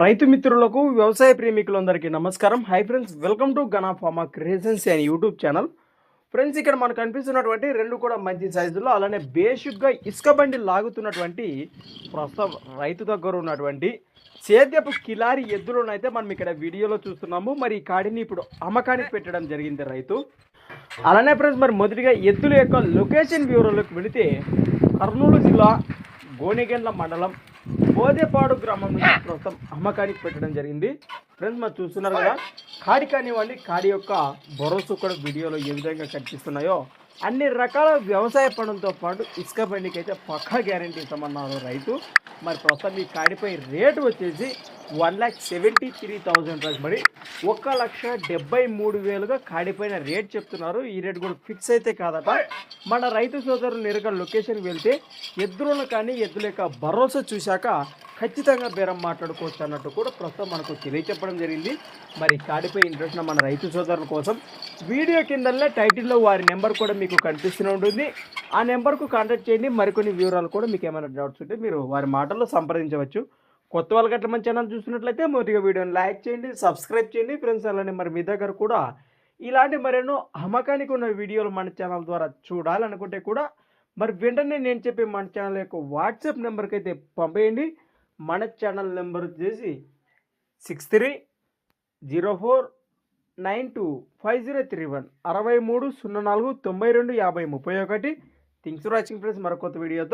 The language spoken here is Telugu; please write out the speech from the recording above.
రైతు మిత్రులకు వ్యవసాయ ప్రేమికులందరికీ నమస్కారం. Hi friends welcome to Gana pharma creations and YouTube channel friends ఇక్కడ మనకు కనిపిస్తున్నటువంటి రెండు కూడా మంచి సైజులో అలానే బేసిక్గా ఇసుక బండి లాగుతున్నటువంటి ప్రస్తుతం రైతు దగ్గర ఉన్నటువంటి సేద్యపు కిలారి ఎద్దులను మనం ఇక్కడ వీడియోలో చూస్తున్నాము. మరి ఈ కాడిని ఇప్పుడు అమ్మకానికి పెట్టడం జరిగింది రైతు. అలానే ఫ్రెండ్స్ మరి మొదటిగా ఎద్దుల యొక్క లొకేషన్ బ్యూరోలోకి వెళితే కర్నూలు జిల్లా గోనిగెండ్ల మండలం బోదేపాడు గ్రామం ప్రస్తుతం అమ్మకానికి పెట్టడం జరిగింది. ఫ్రెండ్స్ మరి చూస్తున్నారు కదా కాడి కానివ్వండి కాడి యొక్క భరోసా కూడా వీడియోలో ఏ విధంగా కనిపిస్తున్నాయో అన్ని రకాల వ్యవసాయ పనులతో పాటు ఇసుక బండికి అయితే పక్కా గ్యారంటీ ఇస్తామన్నారు రైతు. మరి ప్రస్తుతం ఈ కాడిపై రేటు వచ్చేసి one lakh seventy three thousand మరి ఒక లక్ష డెబ్బై మూడు వేలుగా కాడిపోయిన రేట్ చెప్తున్నారు. ఈ రేట్ కూడా ఫిక్స్ అయితే కాదట. మన రైతు సోదరులు నేరుగా లొకేషన్కి వెళ్తే ఎద్దులను కానీ ఎద్దుల యొక్క భరోసా చూశాక ఖచ్చితంగా బేరం మాట్లాడుకోవచ్చు అన్నట్టు కూడా ప్రస్తుతం మనకు తెలియచెప్పడం జరిగింది. మరి కాడిపోయి ఇంట్రెస్ట్ మన రైతు సోదరుల కోసం వీడియో కిందనే టైటిల్లో వారి నెంబర్ కూడా మీకు కనిపిస్తూనే ఉంటుంది. ఆ నెంబర్కు కాంటాక్ట్ చేయండి. మరికొన్ని వివరాలు కూడా మీకు ఏమైనా డౌట్స్ ఉంటే మీరు వారి మాటల్లో సంప్రదించవచ్చు. కొత్త వాళ్ళకి అట్లా మన ఛానల్ చూసినట్లయితే మొదటిగా వీడియోని లైక్ చేయండి సబ్స్క్రైబ్ చేయండి. ఫ్రెండ్స్ అలానే మరి మీ దగ్గర కూడా ఇలాంటి మరెన్నో అమ్మకానికి ఉన్న వీడియోలు మన ఛానల్ ద్వారా చూడాలనుకుంటే కూడా మరి వెంటనే నేను చెప్పే మన ఛానల్ యొక్క వాట్సాప్ నెంబర్కి అయితే పంపేయండి. మన ఛానల్ నెంబర్ వచ్చేసి six three zero four nine two five zero three one అరవై మూడు సున్నా నాలుగు తొంభై రెండు యాభై ముప్పై ఒకటి. Things watching friends. మరొక కొత్త వీడియోతో